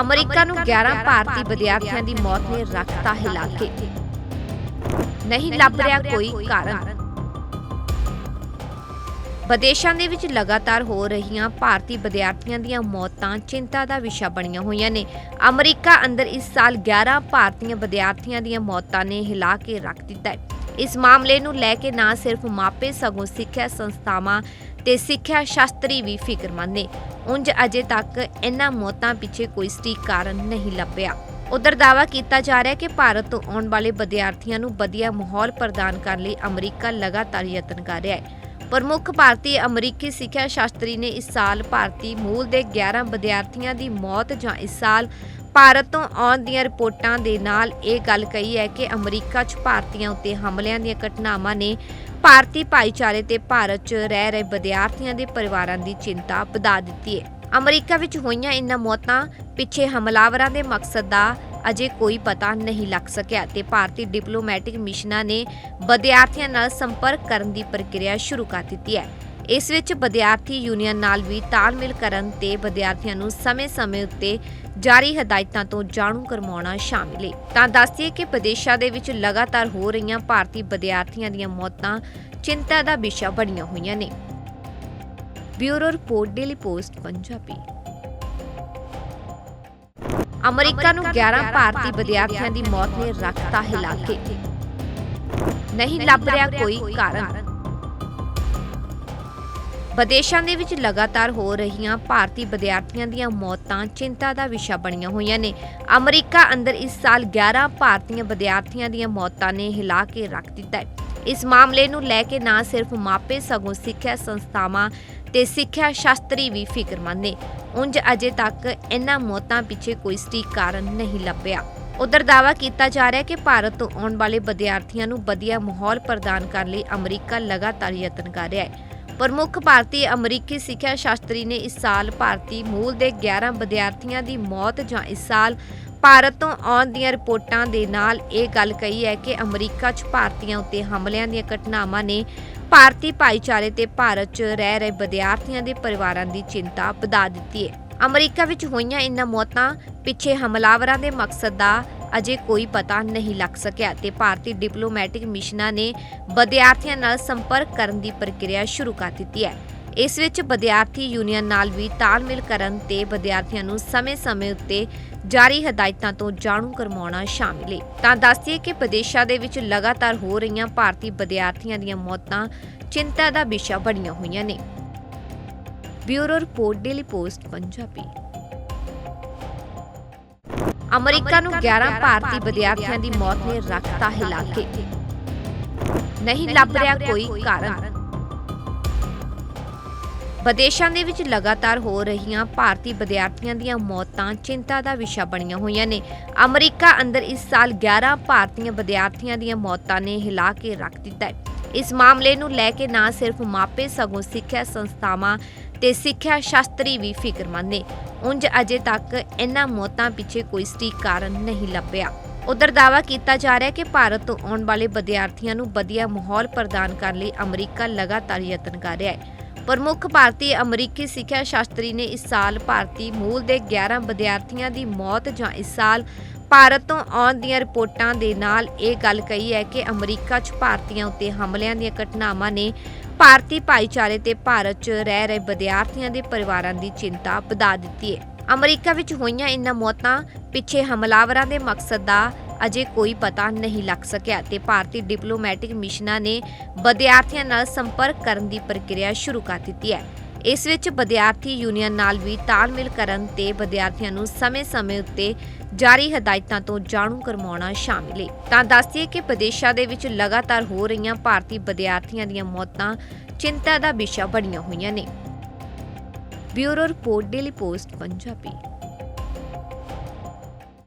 America ਨੂੰ 11 ਭਾਰਤੀ ਵਿਦਿਆਰਥੀਆਂ ਦੀ ਮੌਤ ਨੇ ਰੱਖਤਾ ਹਿਲਾ ਕੇ। ਨਹੀਂ ਲੱਭ ਰਿਹਾ ਕੋਈ ਕਾਰਨ। ਵਿਦੇਸ਼ਾਂ ਦੇ ਵਿੱਚ ਲਗਾਤਾਰ ਹੋ ਰਹੀਆਂ ਭਾਰਤੀ ਵਿਦਿਆਰਥੀਆਂ ਦੀਆਂ ਮੌਤਾਂ ਚਿੰਤਾ ਦਾ ਵਿਸ਼ਾ ਬਣੀਆਂ ਹੋਈਆਂ ਨੇ। ਅਮਰੀਕਾ ਅੰਦਰ ਇਸ ਸਾਲ 11 ਭਾਰਤੀ ਵਿਦਿਆਰਥੀਆਂ ਦੀਆਂ ਮੌਤਾਂ ਨੇ ਹਿਲਾ ਕੇ ਰੱਖ ਦਿੱਤਾ ਹੈ। ਇਸ ਮਾਮਲੇ ਨੂੰ ਲੈ ਕੇ ਨਾ ਸਿਰਫ ਮਾਪੇ ਸਗੋਂ ਸਿੱਖਿਆ ਸੰਸਥਾਵਾਂ ਤੇ ਸਿੱਖਿਆ ਸ਼ਾਸਤਰੀ ਵੀ ਫਿਕਰਮੰਦ ਨੇ। ਉਂਝ ਅਜੇ ਤੱਕ ਇਹਨਾਂ ਮੌਤਾਂ ਪਿੱਛੇ ਕੋਈ ਸਟੀਕ ਕਾਰਨ ਨਹੀਂ ਲੱਭਿਆ। ਉਧਰ ਦਾਅਵਾ ਕੀਤਾ ਜਾ ਰਿਹਾ ਹੈ ਕਿ ਭਾਰਤ ਤੋਂ ਆਉਣ ਵਾਲੇ ਵਿਦਿਆਰਥੀਆਂ ਨੂੰ ਵਧੀਆ ਮਾਹੌਲ ਪ੍ਰਦਾਨ ਕਰਨ ਲਈ ਅਮਰੀਕਾ ਲਗਾਤਾਰ ਯਤਨ ਕਰ ਰਿਹਾ ਹੈ। ਪ੍ਰਮੁੱਖ ਭਾਰਤੀ ਅਮਰੀਕੀ ਸਿੱਖਿਆ ਸ਼ਾਸਤਰੀ ਨੇ ਇਸ ਸਾਲ ਭਾਰਤੀ ਮੂਲ ਦੇ 11 ਵਿਦਿਆਰਥੀਆਂ ਦੀ ਮੌਤ ਜਾਂ ਇਸ ਸਾਲ ਭਾਰਤ ਤੋਂ ਆਉਣ ਦੀਆਂ ਰਿਪੋਰਟਾਂ ਦੇ ਨਾਲ ਇਹ ਗੱਲ ਕਹੀ ਹੈ ਕਿ ਅਮਰੀਕਾ 'ਚ ਭਾਰਤੀਆਂ ਉੱਤੇ ਹਮਲਿਆਂ ਦੀਆਂ ਘਟਨਾਵਾਂ ਨੇ ਭਾਰਤੀ ਭਾਈਚਾਰੇ ਤੇ ਭਾਰਤ 'ਚ ਰਹਿ ਰਹੇ ਵਿਦਿਆਰਥੀਆਂ ਦੇ ਪਰਿਵਾਰਾਂ ਦੀ ਚਿੰਤਾ ਵਧਾ ਦਿੱਤੀ ਹੈ। ਅਮਰੀਕਾ ਵਿੱਚ ਹੋਈਆਂ ਇਨ੍ਹਾਂ ਮੌਤਾਂ ਪਿੱਛੇ ਹਮਲਾਵਰਾਂ ਦੇ ਮਕਸਦ ਦਾ ਅਜੇ ਕੋਈ ਪਤਾ ਨਹੀਂ ਲੱਗ ਸਕਿਆ ਤੇ ਭਾਰਤੀ ਡਿਪਲੋਮੈਟਿਕ ਮਿਸ਼ਨਾਂ ਨੇ ਵਿਦਿਆਰਥੀਆਂ ਨਾਲ ਸੰਪਰਕ ਕਰਨ ਦੀ ਪ੍ਰਕਿਰਿਆ ਸ਼ੁਰੂ ਕਰ ਦਿੱਤੀ ਹੈ। ਇਸ ਵਿੱਚ ਵਿਦਿਆਰਥੀ ਯੂਨੀਅਨ ਨਾਲ ਵੀ ਤਾਲਮੇਲ ਕਰਨ ਤੇ ਵਿਦਿਆਰਥੀਆਂ ਨੂੰ ਸਮੇਂ-ਸਮੇਂ ਉੱਤੇ ਜਾਰੀ ਹਦਾਇਤਾਂ ਤੋਂ ਜਾਣੂ ਕਰਵਾਉਣਾ ਸ਼ਾਮਿਲ ਹੈ ਤਾਂ ਦੱਸਦੀਏ ਕਿ ਵਿਦੇਸ਼ਾਂ ਦੇ ਵਿੱਚ ਲਗਾਤਾਰ ਹੋ ਰਹੀਆਂ ਭਾਰਤੀ ਵਿਦਿਆਰਥੀਆਂ ਦੀਆਂ ਮੌਤਾਂ ਚਿੰਤਾ ਦਾ ਵਿਸ਼ਾ ਬਣੀਆਂ ਹੋਈਆਂ ਨੇ। Bureau report daily post Punjabi. America ਨੂੰ 11 ਭਾਰਤੀ ਵਿਦਿਆਰਥੀਆਂ ਦੀ ਮੌਤ ਨੇ ਰੱਖਤਾ ਹਿਲਾ ਕੇ ਨਹੀਂ ਲੱਭ ਰਿਹਾ ਕੋਈ ਕਾਰਨ। ਵਿਦੇਸ਼ਾਂ ਦੇ ਵਿੱਚ ਲਗਾਤਾਰ ਹੋ ਰਹੀਆਂ ਭਾਰਤੀ ਵਿਦਿਆਰਥੀਆਂ ਦੀਆਂ ਮੌਤਾਂ ਚਿੰਤਾ ਦਾ ਵਿਸ਼ਾ ਬਣੀਆਂ ਹੋਈਆਂ ਨੇ। ਅਮਰੀਕਾ ਅੰਦਰ ਇਸ ਸਾਲ 11 ਭਾਰਤੀਆਂ ਵਿਦਿਆਰਥੀਆਂ ਦੀਆਂ ਮੌਤਾਂ ਨੇ ਹਿਲਾ ਕੇ ਰੱਖ ਦਿੱਤਾ ਹੈ। ਇਸ ਮਾਮਲੇ ਨੂੰ ਲੈ ਕੇ ਨਾ ਸਿਰਫ ਮਾਪੇ ਸਗੋਂ ਸਿੱਖਿਆ ਸੰਸਥਾਵਾਂ ਤੇ ਸਿੱਖਿਆ ਸ਼ਾਸਤਰੀ ਵੀ ਫਿਕਰਮੰਦ ਨੇ। ਉਂਝ ਅਜੇ ਤੱਕ ਇਹਨਾਂ ਮੌਤਾਂ ਪਿੱਛੇ ਕੋਈ ਸਟੀਕ ਕਾਰਨ ਨਹੀਂ ਲੱਭਿਆ। ਉਧਰ ਦਾਅਵਾ ਕੀਤਾ ਜਾ ਰਿਹਾ ਹੈ ਕਿ ਭਾਰਤ ਤੋਂ ਆਉਣ ਵਾਲੇ ਵਿਦਿਆਰਥੀਆਂ ਨੂੰ ਵਧੀਆ ਮਾਹੌਲ ਪ੍ਰਦਾਨ ਕਰਨ ਲਈ ਅਮਰੀਕਾ ਲਗਾਤਾਰ ਯਤਨ ਕਰ ਰਿਹਾ ਹੈ। ਪ੍ਰਮੁੱਖ ਭਾਰਤੀ ਅਮਰੀਕੀ ਸਿੱਖਿਆ ਸ਼ਾਸਤਰੀ ਨੇ ਇਸ ਸਾਲ ਭਾਰਤੀ ਮੂਲ ਦੇ 11 ਵਿਦਿਆਰਥੀਆਂ ਦੀ ਮੌਤ ਜਾਂ ਇਸ ਸਾਲ ਭਾਰਤ ਤੋਂ ਆਉਣ ਦੀਆਂ ਰਿਪੋਰਟਾਂ ਦੇ ਨਾਲ ਇਹ ਗੱਲ ਕਹੀ ਹੈ ਕਿ ਅਮਰੀਕਾ 'ਚ ਭਾਰਤੀਆਂ ਉੱਤੇ ਹਮਲਿਆਂ ਦੀਆਂ ਘਟਨਾਵਾਂ ਨੇ ਭਾਰਤੀ ਭਾਈਚਾਰੇ ਤੇ ਭਾਰਤ 'ਚ ਰਹਿ ਰਹੇ ਵਿਦਿਆਰਥੀਆਂ ਦੇ ਪਰਿਵਾਰਾਂ ਦੀ ਚਿੰਤਾ ਵਧਾ ਦਿੱਤੀ ਹੈ। ਅਮਰੀਕਾ ਵਿੱਚ ਹੋਈਆਂ ਇਨ੍ਹਾਂ ਮੌਤਾਂ ਪਿੱਛੇ ਹਮਲਾਵਰਾਂ ਦੇ ਮਕਸਦ ਦਾ ਅਜੇ ਕੋਈ ਪਤਾ ਨਹੀਂ ਲੱਗ ਸਕਿਆ ਤੇ ਭਾਰਤੀ ਡਿਪਲੋਮੈਟਿਕ ਮਿਸ਼ਨਾਂ ਨੇ ਵਿਦਿਆਰਥੀਆਂ ਨਾਲ ਸੰਪਰਕ ਕਰਨ ਦੀ ਪ੍ਰਕਿਰਿਆ ਸ਼ੁਰੂ ਕਰ ਦਿੱਤੀ ਹੈ। ਇਸ ਵਿੱਚ ਵਿਦਿਆਰਥੀ ਯੂਨੀਅਨ ਨਾਲ ਵੀ ਤਾਲਮੇਲ ਕਰਨ ਤੇ ਵਿਦਿਆਰਥੀਆਂ ਨੂੰ ਸਮੇਂ-ਸਮੇਂ ਉੱਤੇ ਜਾਰੀ ਹਦਾਇਤਾਂ ਤੋਂ ਜਾਣੂ ਕਰਵਾਉਣਾ ਸ਼ਾਮਿਲ ਹੈ। ਤਾਂ ਦੱਸਦੀਏ ਕਿ ਵਿਦੇਸ਼ਾਂ ਦੇ ਵਿੱਚ ਲਗਾਤਾਰ ਹੋ ਰਹੀਆਂ ਭਾਰਤੀ ਵਿਦਿਆਰਥੀਆਂ ਦੀਆਂ ਮੌਤਾਂ ਚਿੰਤਾ ਦਾ ਵਿਸ਼ਾ ਬਣੀਆਂ ਹੋਈਆਂ ਨੇ। Bureau report, daily post, Punjabi. America ਨੂੰ 11 ਭਾਰਤੀ ਵਿਦਿਆਰਥੀਆਂ ਦੀ ਮੌਤ ਨੇ ਰੱਖਤਾ ਹਿਲਾ ਕੇ ਨਹੀਂ ਲੱਭ ਰਿਹਾ ਕੋਈ ਕਾਰਨ। ਵਿਦੇਸ਼ਾਂ ਦੇ ਵਿੱਚ ਲਗਾਤਾਰ ਹੋ ਰਹੀਆਂ ਭਾਰਤੀ ਵਿਦਿਆਰਥੀਆਂ ਦੀਆਂ ਮੌਤਾਂ ਚਿੰਤਾ ਦਾ ਵਿਸ਼ਾ ਬਣੀਆਂ ਹੋਈਆਂ ਨੇ। ਅਮਰੀਕਾ ਅੰਦਰ ਇਸ ਸਾਲ 11 ਭਾਰਤੀ ਵਿਦਿਆਰਥੀਆਂ ਦੀਆਂ ਮੌਤਾਂ ਨੇ ਹਿਲਾ ਕੇ ਰੱਖ ਦਿੱਤਾ ਹੈ। ਇਸ ਮਾਮਲੇ ਨੂੰ ਲੈ ਕੇ ਨਾ ਸਿਰਫ ਮਾਪੇ, ਸਗੋਂ ਸਿੱਖਿਆ ਸੰਸਥਾਵਾਂ ਤੇ ਸਿੱਖਿਆ ਸ਼ਾਸਤਰੀ ਵੀ ਫਿਕਰਮੰਦ ਨੇ। ਉਂਝ ਅਜੇ ਤੱਕ ਇਹਨਾਂ ਮੌਤਾਂ ਪਿੱਛੇ ਕੋਈ ਸਟੀਕ ਕਾਰਨ ਨਹੀਂ ਲੱਭਿਆ। ਉਧਰ ਦਾਅਵਾ ਕੀਤਾ ਜਾ ਰਿਹਾ ਹੈ ਕਿ ਭਾਰਤ ਤੋਂ ਆਉਣ ਵਾਲੇ ਵਿਦਿਆਰਥੀਆਂ ਨੂੰ ਵਧੀਆ ਮਾਹੌਲ ਪ੍ਰਦਾਨ ਕਰਨ ਲਈ ਅਮਰੀਕਾ ਲਗਾਤਾਰ ਯਤਨ ਕਰ ਰਿਹਾ ਹੈ। ਪ੍ਰਮੁੱਖ ਭਾਰਤੀ ਅਮਰੀਕੀ ਸਿੱਖਿਆ ਸ਼ਾਸਤਰੀ ਨੇ ਇਸ ਸਾਲ ਭਾਰਤੀ ਮੂਲ ਦੇ 11 ਵਿਦਿਆਰਥੀਆਂ ਦੀ ਮੌਤ ਜਾਂ ਇਸ ਸਾਲ ਭਾਰਤ ਤੋਂ ਆਉਣ ਦੀਆਂ ਰਿਪੋਰਟਾਂ ਦੇ ਨਾਲ ਇਹ ਗੱਲ ਕਹੀ ਹੈ ਕਿ ਅਮਰੀਕਾ 'ਚ ਭਾਰਤੀਆਂ ਉੱਤੇ ਹਮਲਿਆਂ ਦੀਆਂ ਘਟਨਾਵਾਂ ਨੇ ਭਾਰਤੀ ਭਾਈਚਾਰੇ ਤੇ ਭਾਰਤ 'ਚ ਰਹਿ ਰਹੇ ਵਿਦਿਆਰਥੀਆਂ ਦੇ ਪਰਿਵਾਰਾਂ ਦੀ ਚਿੰਤਾ ਵਧਾ ਦਿੱਤੀ ਹੈ। ਅਮਰੀਕਾ ਵਿੱਚ ਹੋਈਆਂ ਇਨ੍ਹਾਂ ਮੌਤਾਂ ਪਿੱਛੇ ਹਮਲਾਵਰਾਂ ਦੇ ਮਕਸਦ ਦਾ ਅਜੇ ਕੋਈ ਪਤਾ ਨਹੀਂ ਲੱਗ ਸਕਿਆ ਤੇ ਭਾਰਤੀ ਡਿਪਲੋਮੈਟਿਕ ਮਿਸ਼ਨਾਂ ਨੇ ਵਿਦਿਆਰਥੀਆਂ ਨਾਲ ਸੰਪਰਕ ਕਰਨ ਦੀ ਪ੍ਰਕਿਰਿਆ ਸ਼ੁਰੂ ਕਰ ਦਿੱਤੀ ਹੈ। ਇਸ ਵਿੱਚ ਵਿਦਿਆਰਥੀ ਯੂਨੀਅਨ ਨਾਲ ਵੀ ਤਾਲਮੇਲ ਕਰਨ ਤੇ ਵਿਦਿਆਰਥੀਆਂ ਨੂੰ ਸਮੇਂ-ਸਮੇਂ ਉੱਤੇ ਜਾਰੀ ਹਦਾਇਤਾਂ ਤੋਂ ਜਾਣੂ ਕਰਵਾਉਣਾ ਸ਼ਾਮਿਲ ਹੈ ਤਾਂ ਦੱਸਦੀਏ ਕਿ ਵਿਦੇਸ਼ਾਂ ਦੇ ਵਿੱਚ ਲਗਾਤਾਰ ਹੋ ਰਹੀਆਂ ਭਾਰਤੀ ਵਿਦਿਆਰਥੀਆਂ ਦੀਆਂ ਮੌਤਾਂ ਚਿੰਤਾ ਦਾ ਵਿਸ਼ਾ ਬਣੀਆਂ ਹੋਈਆਂ ਨੇ। Bureau report, daily post, Punjabi.